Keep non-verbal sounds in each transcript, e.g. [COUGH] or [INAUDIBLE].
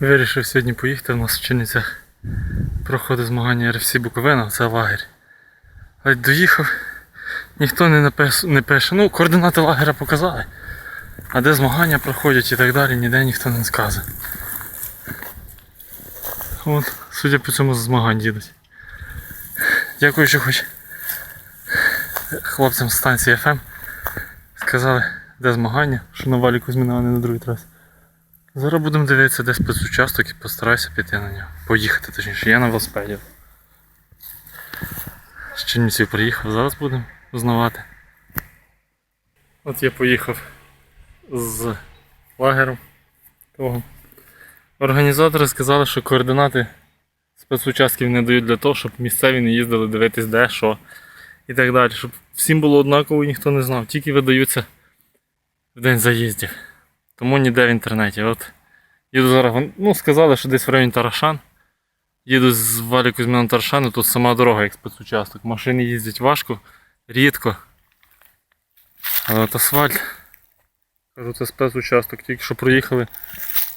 Вирішив сьогодні поїхати, у нас в Чернівцях проходить змагання RFC Буковина, це лагерь. Але доїхав, ніхто не, напис, не пише. Ну, координати лагеря показали. А де змагання проходять і так далі, ніде ніхто не сказує. От, судя по цьому змагань їдуть. Дякую, що хоч хлопцям з станції FM сказали, де змагання, що на валіку змінили, не на другий трас. Зараз будемо дивитися, де спецучасток і постараюся піти на нього. Поїхати точніше, я на велосипеді. З Чернівців приїхав, зараз будемо узнавати. От я поїхав з лагером того. Організатори сказали, що координати спецучастків не дають для того, щоб місцеві не їздили дивитись де, що і так далі. Щоб всім було однаково і ніхто не знав. Тільки видаються в день заїздів. Тому ніде в інтернеті. От їду зараз, ну сказали, що десь в районі Тарашан. Їду з Валі Кузьмина на тут сама дорога як спецучасток. Машини їздять важко, рідко. Але от асфальт. Кажу, це спецучасток, тільки що проїхали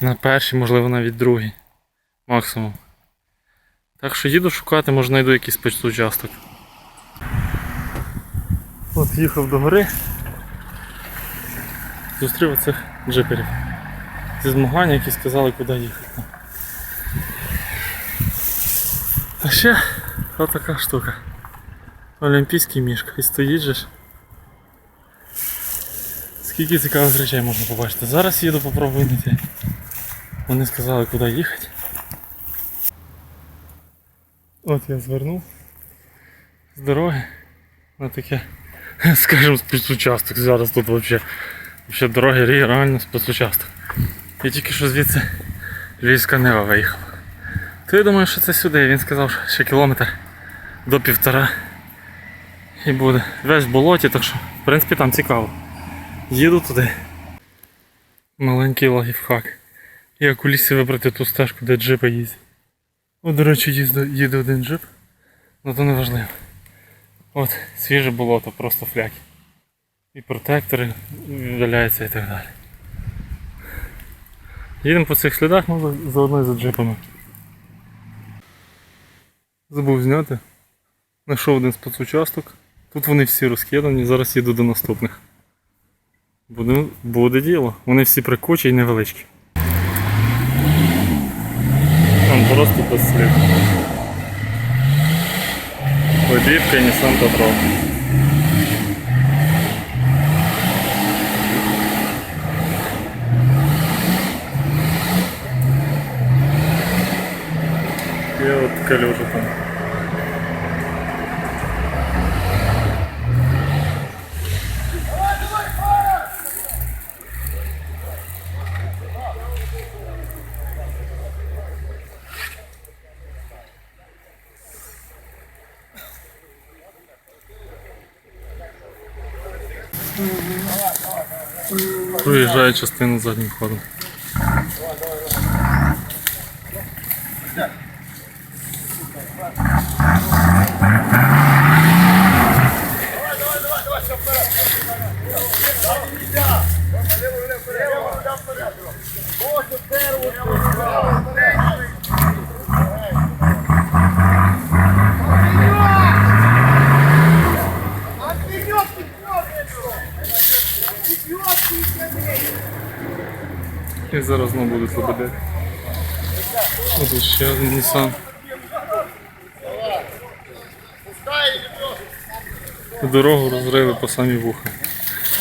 на перший, можливо навіть другий. Максимум. Так що їду шукати, може знайду якийсь спецучасток. От їхав до гори. Зустрів оцих джиперів. Зі змагання, які сказали, куди їхати. А ще отака штука. Олімпійський мішка. І стоїть же ж. Скільки цікавих речей можна побачити. Зараз їду попробую знайти. Вони сказали, куди їхати. От я звернув з дороги на таке, [LAUGHS] скажімо, спецучасток. Зараз тут взагалі дороги реально спецучасток. Я тільки що звідси Львівська Нева виїхав. То я думаю, що це сюди. Він сказав, що ще кілометр до півтора. І буде. Весь в болоті, так що, в принципі, там цікаво. Їду туди. Маленький лайфхак. Як у лісі вибрати ту стежку, де джипи їздять. О, до речі, їзде, їде один джип. Ну то не важливо. От, свіже болото, просто фляки. І протектори валяються і так далі. Їдемо по цих слідах, може заодно і за джипами. Забув зняти. Знайшов один спецучасток. Тут вони всі розкидані, зараз їду до наступних. Буде, буде діло. Вони всі прикучі і невеличкі. Там просто без слів. Лебідка і Nissan Patrol. калюжа там. Проїжджає частину заднім ходом. І зараз знову буде СБД. Ось ще один Nissan. Дорогу розрили по самі вуха.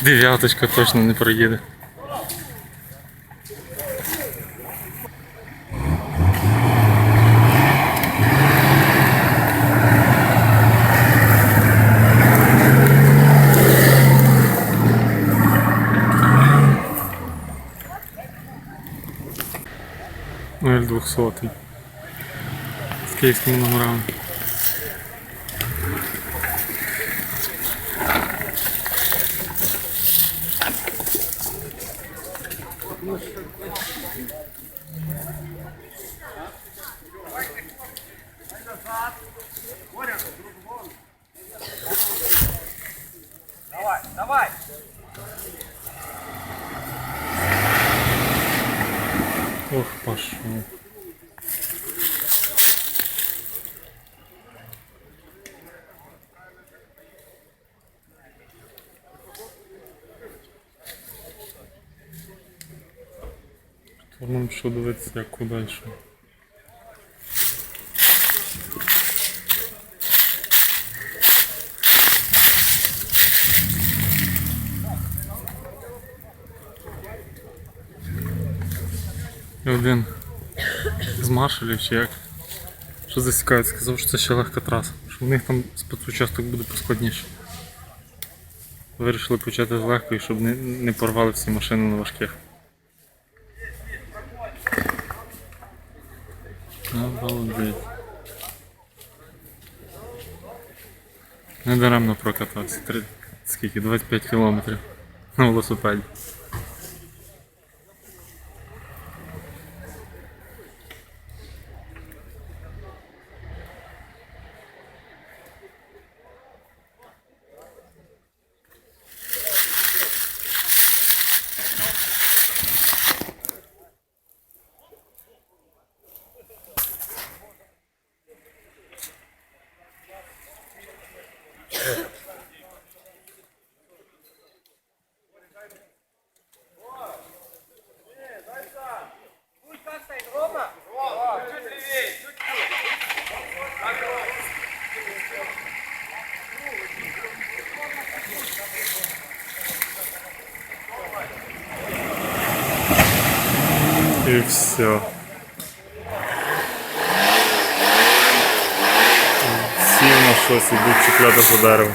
Дев'яточка точно не проїде. L 200 з київськими номерами. Давай, давай. Ох, пошел. Штурмом пішов дивитися, як куди один з маршалів чи як, що засікають, сказав, що це ще легка траса, що в них там спецучасток буде поскладніше. Вирішили почати з легкої, щоб не, не порвали всі машини на важких. Обалдеть. Недаремно прокатався. Скільки? 25 кілометрів на велосипеді. Все. Сів на щось, ідуть чіпляти за.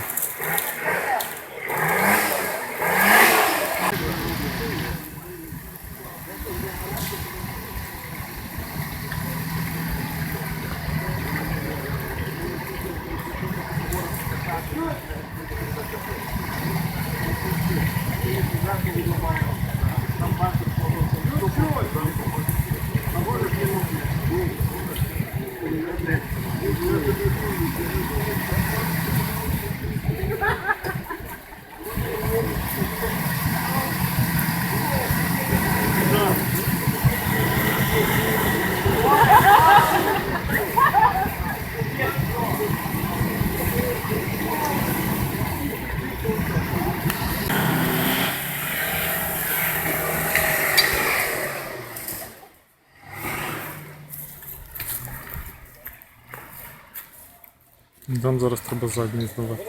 Там зараз треба задній здавати.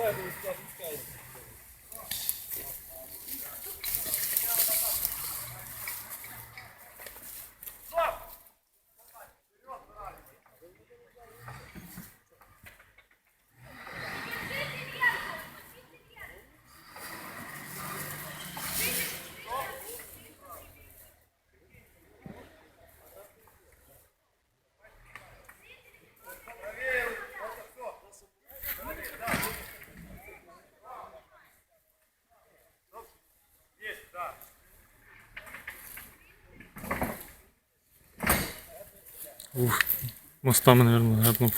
Ух, мостами, наверное, гарно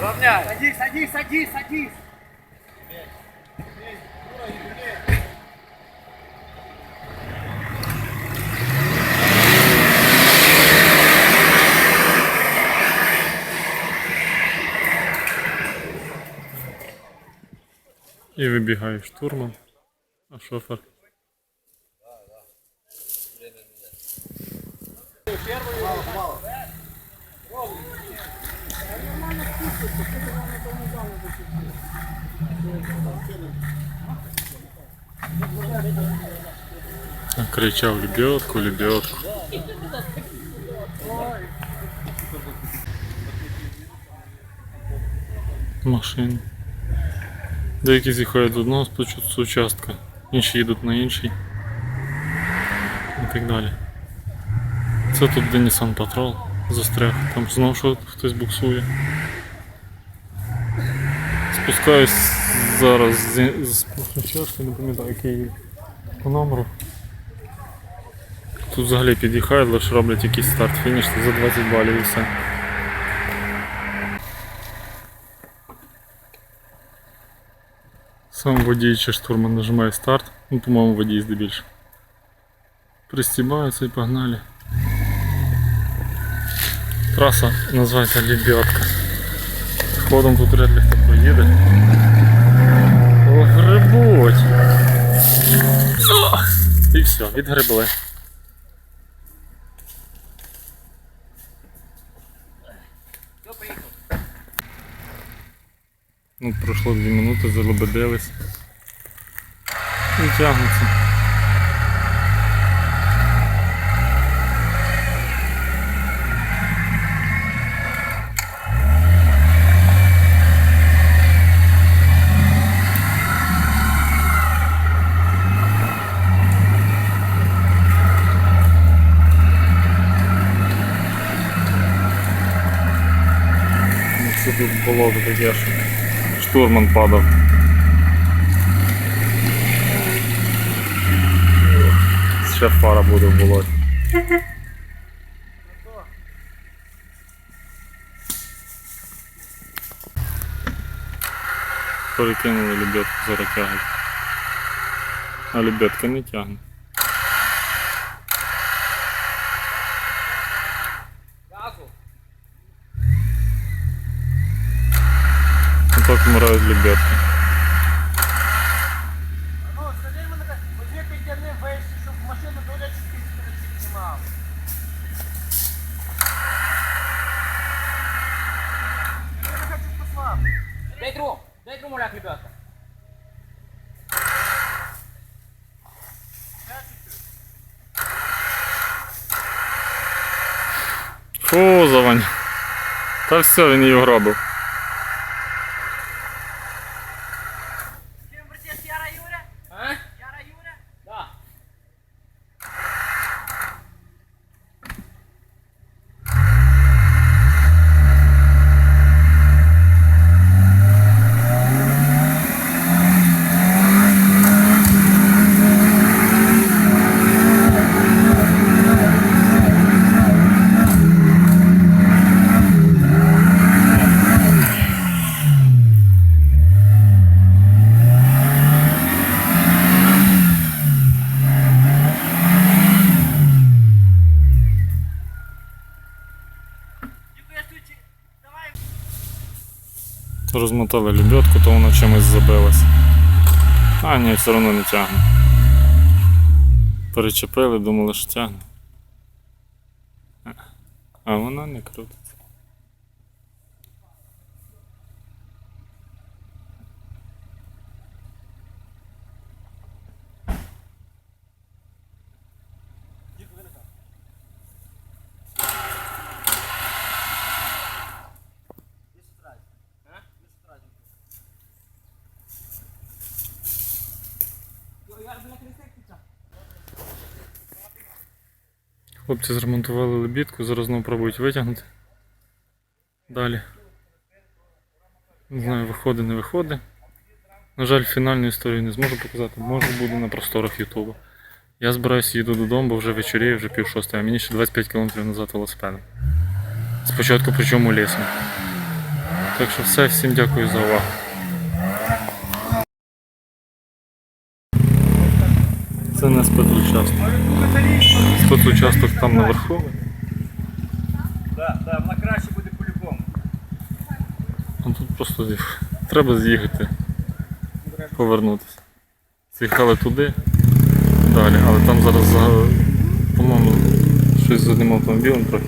равняй. Садись, садись, садись, садись. І вибігає штурман, а шофер. Кричав лебедку, лебедку. Машини. Деякі з'їхають з одного з участка, інші їдуть на інший. І так далі. Це тут де Nissan Patrol застряг. Там знову що хтось буксує. Спускаюсь зараз з участка, не пам'ятаю який по номеру. Тут взагалі під'їхають, лише роблять якийсь старт-фініш за 20 балів і все. Сам водій чи штурман нажимає старт, ну, по-моєму, водій здебільше. Пристібаються і погнали. Траса називається Лебедка. Ходом тут вряд ли хто поїде. О, грибуть! І все, відгребли. Хто поїхав? Ну, пройшло 2 минути, залебедились. І тягнуться. Ну, тут болото таке, що штурман падав. Ще фара буде в болоті. Перекинули лебедку, зараз тягать. А лебедка не тягне. хочу послати. Дай друг, дай друг моряк, ребята. Фу, завань. Та все, він її гробив. Розмотали лебедку, то воно чимось забилась. А ні, все одно не тягне. Перечепили, думали, що тягне. А вона не крутиться. Хлопці зремонтували лебідку, зараз знову пробують витягнути. Далі. Не знаю, виходить, не виходить. На жаль, фінальну історію не зможу показати, може буде на просторах Ютуба. Я збираюся їду додому, бо вже вечоріє, вже пів шостої, а мені ще 25 км назад велосипедом. Спочатку причому лісом. Так що все, всім дякую за увагу. Це не спецучасток. Спецучасток там наверху. Так, так, на краще буде по-любому. Тут просто треба з'їхати, повернутися. З'їхали туди, далі, але там зараз, по-моєму, щось з одним автомобілем трохи.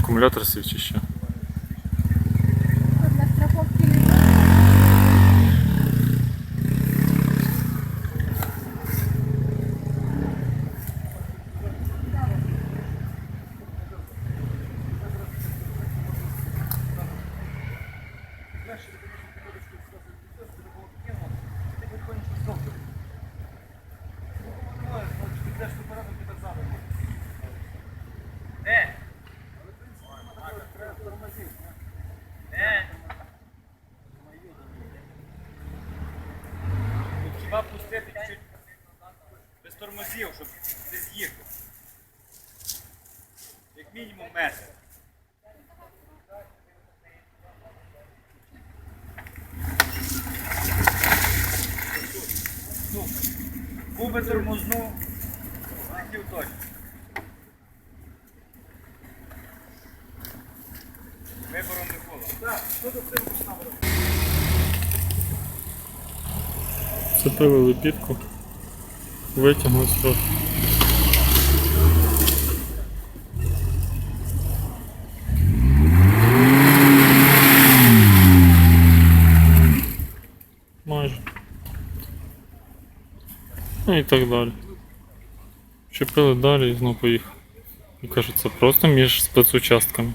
Акумулятор сів чи що. Для страховки не Е! Месер. Губи тормознув, летів точно. Вибором не було. Цепили лебідку, витягнув трохи. Майже. Ну і так далі. Чепили далі і знову поїхав. І кажуть, це просто між спецучастками.